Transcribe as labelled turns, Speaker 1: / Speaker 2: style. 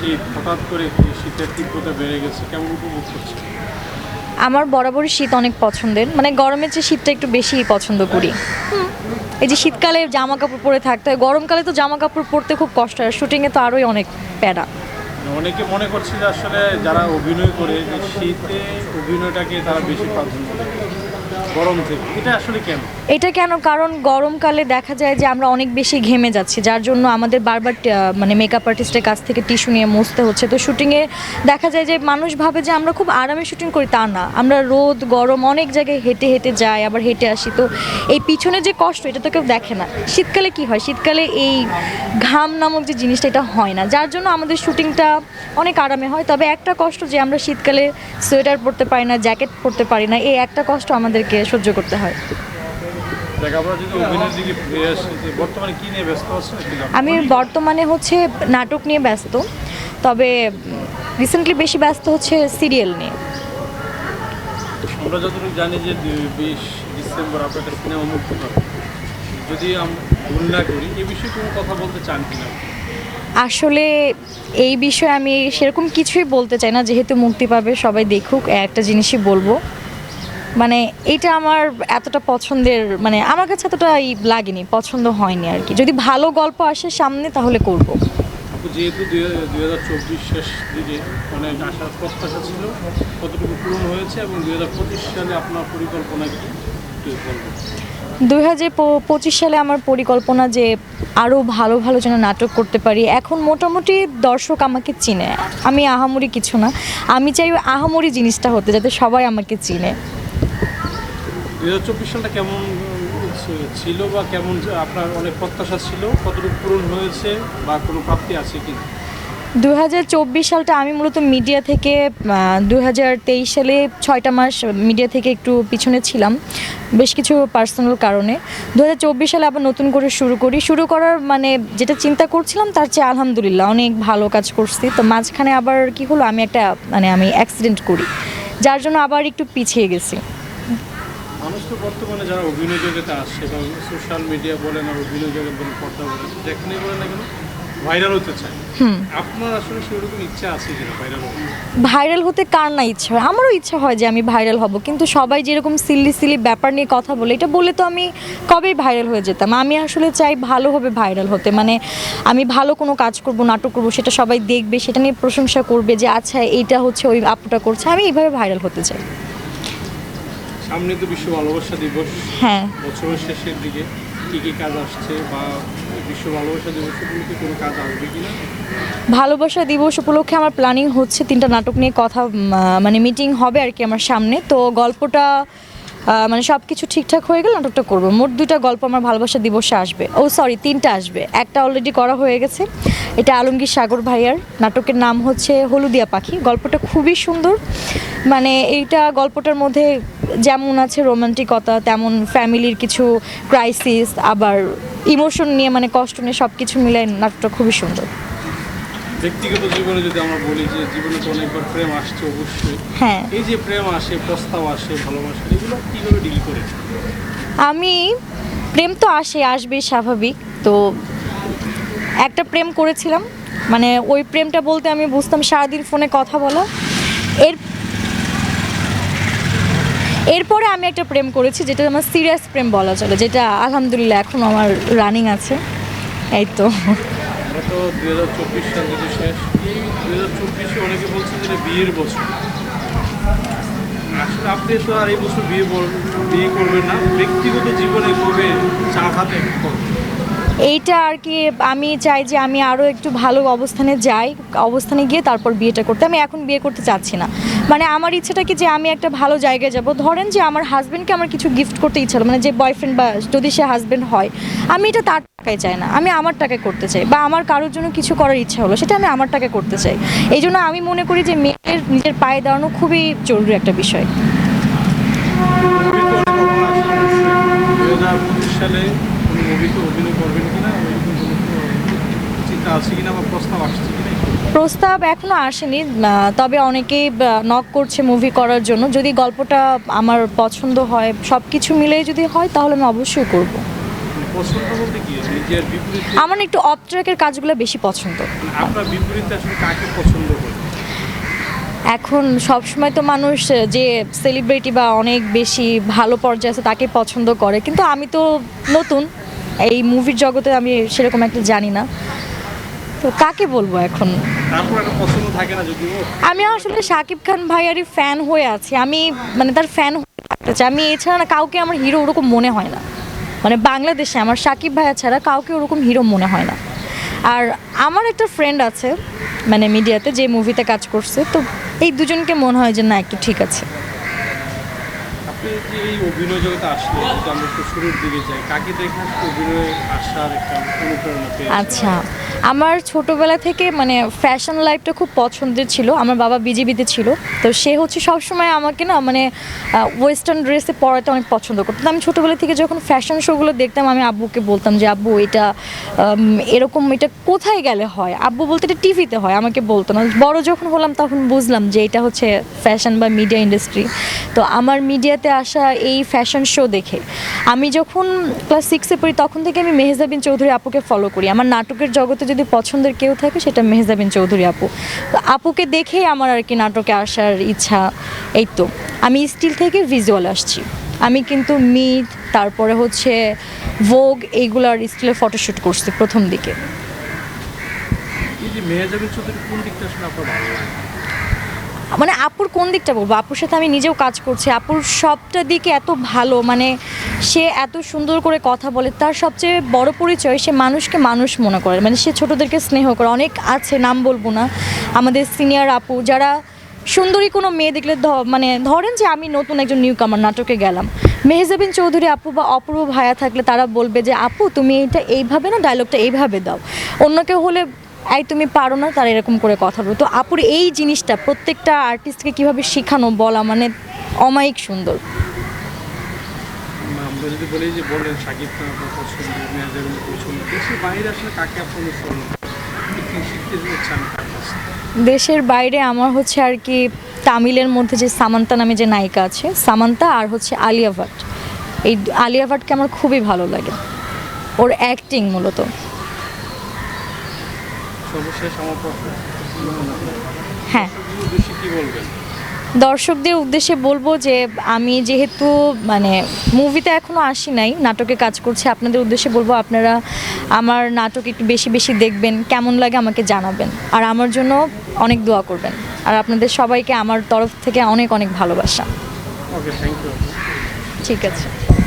Speaker 1: শীত হঠাৎ করে শীতের তীব্রতা বেড়ে গেছে কেমন উপভোগ করছে
Speaker 2: আমার বরাবরই শীত অনেক পছন্দের। মানে গরমের চেয়ে শীতটা একটু বেশি পছন্দ করি। এই যে শীতকালে জামা কাপড় পরে থাকতে হয় গরমকালে তো জামা কাপড় পরতে খুব কষ্ট হয় শুটিংয়ে তো আরোই অনেক প্যারা।
Speaker 1: অনেকে মনে করছে যে আসলে যারা অভিনয় করে শীতে অভিনয়টাকে তারা বেশি প্রাধান্য দেয়। এটা কেন?
Speaker 2: এটা কেন? কারণ গরমকালে দেখা যায় যে আমরা অনেক বেশি ঘেমে যাচ্ছি, যার জন্য আমাদের বারবার মানে মেকআপ আর্টিস্টের কাছ থেকে টিস্যু নিয়ে মুছতে হচ্ছে। তো শুটিংয়ে দেখা যায় যে মানুষ ভাবে যে আমরা খুব আরামে শুটিং করি, তা না। আমরা রোদ, গরম অনেক জায়গায় হেঁটে হেঁটে যাই, আবার হেঁটে আসি। তো এই পিছনে যে কষ্ট, এটা তো কেউ দেখে না। শীতকালে কি হয়? শীতকালে এই ঘাম নামক যে জিনিসটা, এটা হয় না। যার জন্য আমাদের শুটিংটা অনেক আরামে হয়। তবে একটা কষ্ট যে আমরা শীতকালে সোয়েটার পরতে পারি না জ্যাকেট পরতে পারি না, এই একটা কষ্ট আমাদেরকে সহ্য করতে হয়। আমি বর্তমানে হচ্ছে নাটক নিয়ে ব্যস্ত তবে রিসেন্টলি বেশি ব্যস্ত হচ্ছে সিরিয়াল নিয়ে।
Speaker 1: আমরা যতটুকু জানি যে বিশ ডিসেম্বর আপনার একটা সিনেমা মুক্তি পাবে যদি ভুল না করি এ বিষয়ে কোনো কথা বলতে চান কিনা?
Speaker 2: আসলে এই বিষয়ে আমি সেরকম কিছুই বলতে চাই না যেহেতু মুক্তি পাবে সবাই দেখুক একটা জিনিসই বলব। মানে এটা আমার এতটা পছন্দের মানে আমার কাছে এতটা লাগেনি পছন্দ হয়নি আর কি। যদি ভালো গল্প আসে সামনে তাহলে করব।
Speaker 1: যেহেতু দুই হাজার চব্বিশ শেষ দিকে অনেক আশার প্রত্যাশা ছিল কতটুকু পূরণ হয়েছে এবং দুই হাজার পঁচিশ সালে আপনার পরিকল্পনা কি?
Speaker 2: দুই হাজার পঁচিশ সালে আমার পরিকল্পনা যে আরও ভালো ভালো যেন নাটক করতে পারি এখন মোটামুটি দর্শক আমাকে চিনে। আমি আহামরি কিছু না। আমি চাই আহামরি জিনিসটা হতে যাতে সবাই আমাকে চিনে।
Speaker 1: দুই হাজার চব্বিশ সালটা কেমন ছিল বা কেমন আপনার অনেক প্রত্যাশা ছিল? কতটুকু পূরণ হয়েছে বা কোনো প্রাপ্তি আছে কি
Speaker 2: দু হাজার চব্বিশ সালটা আমি মূলত মিডিয়া থেকে দু হাজার তেইশ সালে ছয়টা মাস মিডিয়া থেকে একটু পিছনে ছিলাম, বেশ কিছু পার্সোনাল কারণে। দু হাজার চব্বিশ সালে আবার নতুন করে শুরু করি। শুরু করার মানে যেটা চিন্তা করছিলাম তার চেয়ে আলহামদুলিল্লাহ অনেক ভালো কাজ করছি। তো মাঝখানে আবার কি হলো, আমি একটা মানে আমি অ্যাক্সিডেন্ট করি, যার জন্য আবার একটু পিছিয়ে গেছি।
Speaker 1: তো বর্তমানে যারা অভিনয় জগতে আসছে বা সোশ্যাল মিডিয়া বলেন আর অভিনয় জগৎ বলেন পর্দা বলেন যেখানেই বলেন না কেন ভাইরাল হতে চায়। আপনার আসলে সেরকম ইচ্ছা আছে কিনা ভাইরাল
Speaker 2: ভাইরাল হতে কার না ইচ্ছা হয়? আমারও ইচ্ছা হয় যে আমি ভাইরাল হব কিন্তু সবাই যেরকম সিল্লি সিলি ব্যাপার নিয়ে কথা বলে এটা বলে তো আমি কবেই ভাইরাল হয়ে যেতাম? আমি আসলে চাই ভালোভাবে ভাইরাল হতে মানে আমি ভালো কোনো কাজ করব নাটক করব সেটা সবাই দেখবে সেটা নিয়ে প্রশংসা করবে যে আচ্ছা এইটা হচ্ছে ওই আপুটা করছে আমি এইভাবে ভাইরাল হতে চাই।
Speaker 1: সামনে তো বিশ্ব ভালোবাসা দিবস
Speaker 2: হ্যাঁ।
Speaker 1: বছরের শেষের দিকে কি কি কাজ আসছে বা বিশ্ব ভালোবাসা দিবস উপলক্ষে কোনো কাজ আসবে কিনা?
Speaker 2: ভালোবাসা দিবস উপলক্ষে আমার প্ল্যানিং হচ্ছে তিনটা নাটক নিয়ে কথা মানে মিটিং হবে আর কি আমার সামনে। তো গল্পটা মানে সব কিছু ঠিকঠাক হয়ে গেলে নাটকটা করব। মোট দুইটা গল্প আমার ভালোবাসা দিবসে আসবে। ও সরি তিনটা আসবে। একটা অলরেডি করা হয়ে গেছে। এটা আলমগীর সাগর ভাইয়ার। নাটকের নাম হচ্ছে হলুদিয়া পাখি। গল্পটা খুবই সুন্দর। মানে এইটা গল্পটার মধ্যে যেমন আছে রোমান্টিকতা তেমন ফ্যামিলির কিছু ক্রাইসিস আবার ইমোশন নিয়ে মানে কষ্ট নিয়ে সব কিছু মিলে নাটকটা খুবই সুন্দর।
Speaker 1: ব্যক্তিগত জীবনে যদি আমরা বলি যে জীবনে তো অনেকবার প্রেম আসছে অবশ্যই।
Speaker 2: হ্যাঁ।
Speaker 1: এই যে প্রেম আসে প্রস্তাব আসে ভালোবাসা এগুলো কীভাবে ডিল করে?
Speaker 2: আমি প্রেম তো আসে আসবেই স্বাভাবিক। তো একটা প্রেম করেছিলাম। মানে ওই প্রেমটা বলতে আমি বুঝতাম সারাদিন ফোনে কথা বলা। এর এরপরে আমি একটা প্রেম করেছি যেটা আমার সিরিয়াস প্রেম বলা চলে যেটা আলহামদুলিল্লাহ এখন আমার রানিং আছে। এই তো।
Speaker 1: আমরা তো দুই হাজার চব্বিশ সাল যদি শেষ। এই দুই হাজার চব্বিশে অনেকে বলছে যে বিয়ের বছর। আসলে আপনি তো আর এই বছর বিয়ে বিয়ে করবেন না। ব্যক্তিগত জীবনে কবে চা খাতে করবেন?
Speaker 2: এইটা আর কি আমি চাই যে আমি আরও একটু ভালো অবস্থানে যাই, অবস্থানে গিয়ে তারপর বিয়েটা করতে। আমি এখন বিয়ে করতে চাচ্ছি না। মানে আমার ইচ্ছেটা কি যে আমি একটা ভালো জায়গায় যাব? ধরেন যে আমার হাজব্যান্ডকে আমার কিছু গিফট করতে ইচ্ছা হলো মানে যে বয়ফ্রেন্ড বা যদি সে হাজব্যান্ড হয়, আমি এটা তার টাকায় চাই না। আমি আমার টাকায় করতে চাই বা আমার কারোর জন্য কিছু করার ইচ্ছা হলো, সেটা আমি আমার টাকায় করতে চাই। এই জন্য আমি মনে করি যে মেয়ের নিজের পায়ে দাঁড়ানো খুবই জরুরি একটা বিষয়।
Speaker 1: মুভিতে অভিনয় করবেন কিনা চিন্তা আছে কিনা বা প্রস্তাব আসছে কিনা
Speaker 2: প্রস্তাব এখনও আসেনি। তবে অনেকেই নক করছে মুভি করার জন্য। যদি গল্পটা আমার পছন্দ হয় সব কিছু মিলে যদি হয় তাহলে আমি অবশ্যই করব।
Speaker 1: বিপরীতে
Speaker 2: আমার একটু অফ ট্র্যাকের কাজগুলো বেশি পছন্দ।
Speaker 1: মানে আপনার বিপরীতে আসলে কাকে পছন্দ করে
Speaker 2: এখন সবসময় তো মানুষ যে সেলিব্রিটি বা অনেক বেশি ভালো পর্যায়ে আছে তাকে পছন্দ করে। কিন্তু আমি তো নতুন এই মুভির জগতে আমি সেরকম একটা জানি না। তো কাকে বলব এখন? আমি আসলে শাকিব খান ভাইয়ারই ফ্যান হয়ে আছি। আমি মানে তার ফ্যান হয়ে থাকতে চাই। আমি এছাড়া না কাউকে আমার হিরো ওরকম মনে হয় না। মানে বাংলাদেশে আমার শাকিব ভাইয়া ছাড়া কাউকে ওরকম হিরো মনে হয় না। আর আমার একটা ফ্রেন্ড আছে মানে মিডিয়াতে যে মুভিতে কাজ করছে তো এই দুজনকে মনে হয় যে না একটু ঠিক আছে।
Speaker 1: আপনি যে এই অভিনয় জগতে আসলে আমরা একটু শুরুর দিকে যাই, কাকে দেখে অভিনয়ে আসার একটা অনুপ্রেরণা
Speaker 2: আচ্ছা আমার ছোটবেলা থেকে মানে ফ্যাশন লাইফটা খুব পছন্দের ছিল। আমার বাবা বিজেপিতে ছিল। তো সে হচ্ছে সবসময় আমাকে না মানে ওয়েস্টার্ন ড্রেসে পরাতে অনেক পছন্দ করতো। আমি ছোটোবেলা থেকে যখন ফ্যাশন শোগুলো দেখতাম, আমি আব্বুকে বলতাম যে, আব্বু, এটা এরকম এটা কোথায় গেলে হয়? আব্বু বলতে, এটা টিভিতে হয়। আমাকে বলতো না। বড় যখন হলাম, তখন বুঝলাম যে, এটা হচ্ছে ফ্যাশন বা মিডিয়া ইন্ডাস্ট্রি তো আমার মিডিয়াতে আসা এই ফ্যাশন শো দেখে, আমি যখন ক্লাস সিক্সে পড়ি, তখন থেকে আমি মেহজাবিন চৌধুরী আপুকে ফলো করি। আমার নাটকের জগতে যদি পছন্দের কেউ থাকে সেটা মেহজাবিন চৌধুরী আপু। তো আপুকে দেখেই আমার আর কি নাটকে আসার ইচ্ছা এই তো। আমি স্টিল থেকে ভিজুয়াল আসছি। আমি কিন্তু মিট তারপরে হচ্ছে ভোগ এইগুলার স্টিলের ফটোশ্যুট করছি প্রথম দিকে। মানে আপুর কোন দিকটা বলব? আপুর সাথে আমি নিজেও কাজ করছি। আপুর সবটা দিকে এত ভালো মানে সে এত সুন্দর করে কথা বলে, তার সবচেয়ে বড় পরিচয় সে মানুষকে মানুষ মনে করে। মানে সে ছোটদেরকে স্নেহ করে। অনেক আছে, নাম বলব না। আমাদের সিনিয়র আপু, যারা সুন্দরী কোনো মেয়ে দেখলে মানে ধরেন যে আমি নতুন একজন নিউ কামার নাটকে গেলাম। মেহজাবিন চৌধুরী আপু বা অপূর্ব ভাইয়া থাকলে তারা বলবে যে, আপু, তুমি এটা এইভাবে না ডায়লগটা এইভাবে দাও। অন্য কেউ হলে, এই তুমি পারো না, তারা এরকম করে কথা বলবে তো আপুর এই জিনিসটা প্রত্যেকটা আর্টিস্টকে কীভাবে শেখানো বলা মানে অমায়িক সুন্দর।
Speaker 1: আমরা যদি বলি যে বললেন সাকিব খান আপনার পছন্দ পছন্দ দেশের বাইরে আসলে কাকে আপনি অনুসরণ শিখতে চান
Speaker 2: দেশের বাইরে আমার হচ্ছে আর কি তামিলের মধ্যে যে সামান্তা নামে যে নায়িকা আছে সামান্তা আর হচ্ছে আলিয়া ভাট। এই আলিয়া ভাটকে আমার খুবই ভালো লাগে। ওর অ্যাক্টিং মূলত। হ্যাঁ। দর্শকদের উদ্দেশ্যে বলব যে আমি যেহেতু মানে মুভিতে এখনও আসি নাই নাটকে কাজ করছি আপনাদের উদ্দেশ্যে বলব আপনারা আমার নাটক একটু বেশি বেশি দেখবেন কেমন লাগে আমাকে জানাবেন। আর আমার জন্য অনেক দোয়া করবেন। আর আপনাদের সবাইকে আমার তরফ থেকে অনেক অনেক ভালোবাসা।
Speaker 1: ওকে থ্যাংক ইউ
Speaker 2: ঠিক আছে।